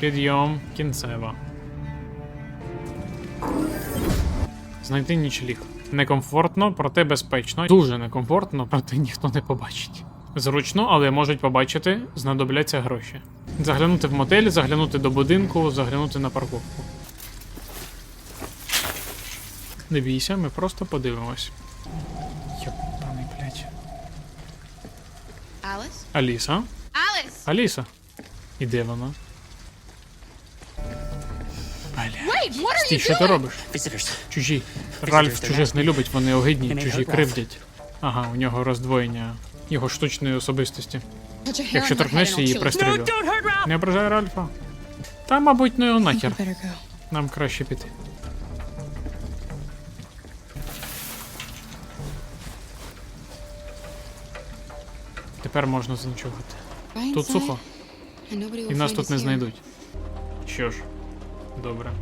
Підйом кінцева. Знайти нічліг. Некомфортно, проте безпечно. Дуже некомфортно, проте ніхто не побачить. Зручно, але можуть побачити, знадобляться гроші. Заглянути в мотель, заглянути до будинку, заглянути на парковку. Не бійся, ми просто подивимось. Йопаний, блядь. Alice? Аліса? Alice! Аліса. І де вона? Стій, що ти робиш? Чужі. Ральф чужих не любить, вони огидні, чужі кривдять. Ага, у нього роздвоєння його штучної особистості. Якщо торкнешся її, Ralph! Не ображай Ральфа. Та, мабуть, ну його нахер. Нам краще піти. Тепер можна заночувати. Тут сухо, і нас тут не знайдуть. Що ж, Dobra.